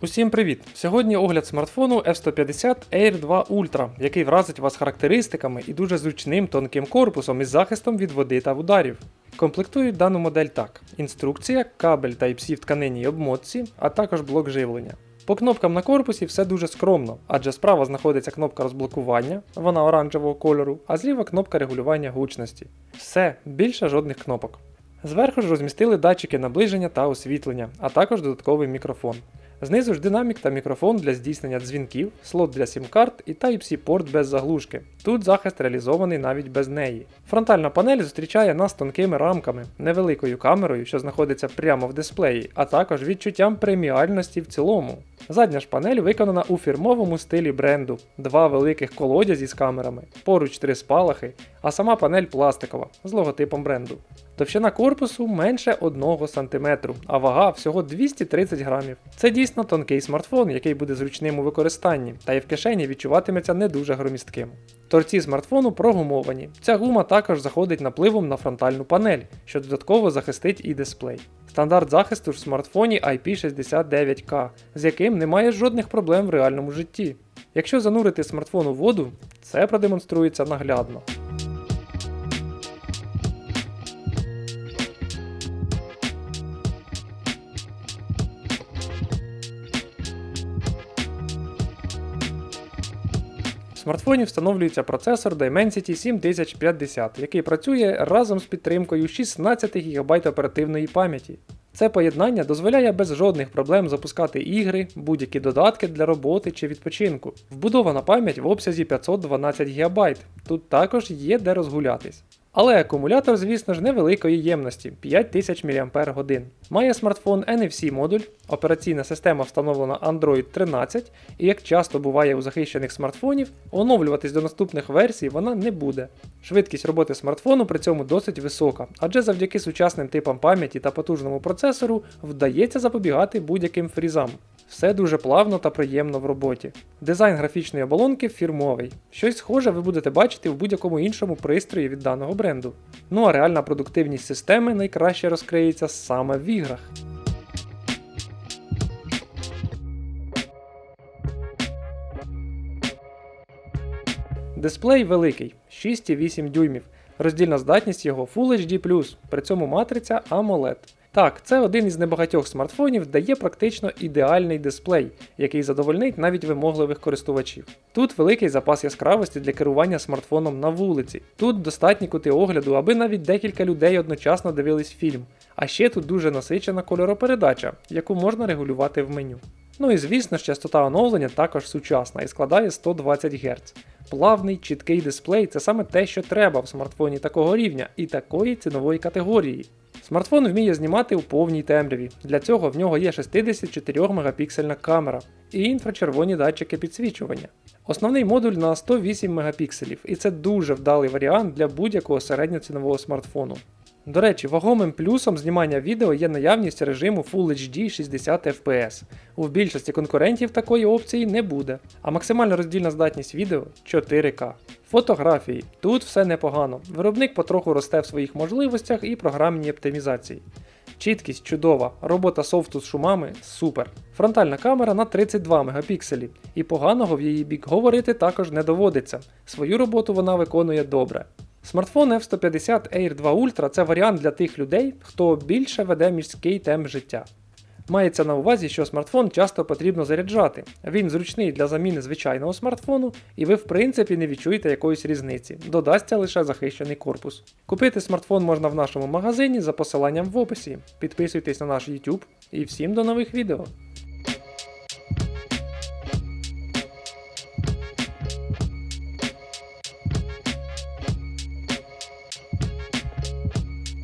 Усім привіт! Сьогодні огляд смартфону F150 Air 2 Ultra, який вразить вас характеристиками і дуже зручним тонким корпусом із захистом від води та ударів. Комплектують дану модель так: інструкція, кабель Type-C в тканинній обмотці, а також блок живлення. По кнопкам на корпусі все дуже скромно, адже справа знаходиться кнопка розблокування, вона оранжевого кольору, а зліва кнопка регулювання гучності. Все, більше жодних кнопок. Зверху ж розмістили датчики наближення та освітлення, а також додатковий мікрофон. Знизу ж динамік та мікрофон для здійснення дзвінків, слот для сім-карт і Type-C порт без заглушки. Тут захист реалізований навіть без неї. Фронтальна панель зустрічає нас тонкими рамками, невеликою камерою, що знаходиться прямо в дисплеї, а також відчуттям преміальності в цілому. Задня ж панель виконана у фірмовому стилі бренду, два великих колодязі з камерами, поруч три спалахи, а сама панель пластикова з логотипом бренду. Товщина корпусу менше 1 см, а вага всього 230 грамів. Це дійсно тонкий смартфон, який буде зручним у використанні, та й в кишені відчуватиметься не дуже громістким. Торці смартфону прогумовані. Ця гума також заходить напливом на фронтальну панель, що додатково захистить і дисплей. Стандарт захисту в смартфоні IP69K, з яким немає жодних проблем в реальному житті. Якщо занурити смартфон у воду, це продемонструється наглядно. Смартфоні встановлюється процесор Dimensity 7050, який працює разом з підтримкою 16 ГБ оперативної пам'яті. Це поєднання дозволяє без жодних проблем запускати ігри, будь-які додатки для роботи чи відпочинку. Вбудована пам'ять в обсязі 512 ГБ. Тут також є де розгулятись. Але акумулятор, звісно ж, невеликої ємності 5000 мАч. Має смартфон NFC модуль, операційна система встановлена Android 13, і як часто буває у захищених смартфонів, оновлюватись до наступних версій вона не буде. Швидкість роботи смартфону при цьому досить висока, адже завдяки сучасним типам пам'яті та потужному процесору вдається запобігати будь-яким фрізам. Все дуже плавно та приємно в роботі. Дизайн графічної оболонки фірмовий. Щось схоже ви будете бачити в будь-якому іншому пристрої від даного бренду. Ну а реальна продуктивність системи найкраще розкриється саме в іграх. Дисплей великий 6,8 дюймів. Роздільна здатність його Full HD+, при цьому матриця AMOLED. Так, це один із небагатьох смартфонів, де є практично ідеальний дисплей, який задовольнить навіть вимогливих користувачів. Тут великий запас яскравості для керування смартфоном на вулиці. Тут достатні кути огляду, аби навіть декілька людей одночасно дивились фільм. А ще тут дуже насичена кольоропередача, яку можна регулювати в меню. Ну і звісно ж, частота оновлення також сучасна і складає 120 Гц. Плавний, чіткий дисплей це саме те, що треба в смартфоні такого рівня і такої цінової категорії. Смартфон вміє знімати у повній темряві. Для цього в нього є 64 мегапіксельна камера і інфрачервоні датчики підсвічування. Основний модуль на 108 мегапікселів, і це дуже вдалий варіант для будь-якого середньоцінового смартфону. До речі, вагомим плюсом знімання відео є наявність режиму Full HD 60 FPS. У більшості конкурентів такої опції не буде, а максимальна роздільна здатність відео 4К. Фотографії. Тут все непогано. Виробник потроху росте в своїх можливостях і програмній оптимізації. Чіткість чудова, робота софту з шумами супер. Фронтальна камера на 32 мегапікселі, і поганого в її бік говорити також не доводиться. Свою роботу вона виконує добре. Смартфон F150 Air 2 Ultra це варіант для тих людей, хто більше веде міський темп життя. Мається на увазі, що смартфон часто потрібно заряджати. Він зручний для заміни звичайного смартфону, і ви в принципі не відчуєте якоїсь різниці, додасться лише захищений корпус. Купити смартфон можна в нашому магазині за посиланням в описі. Підписуйтесь на наш YouTube і всім до нових відео.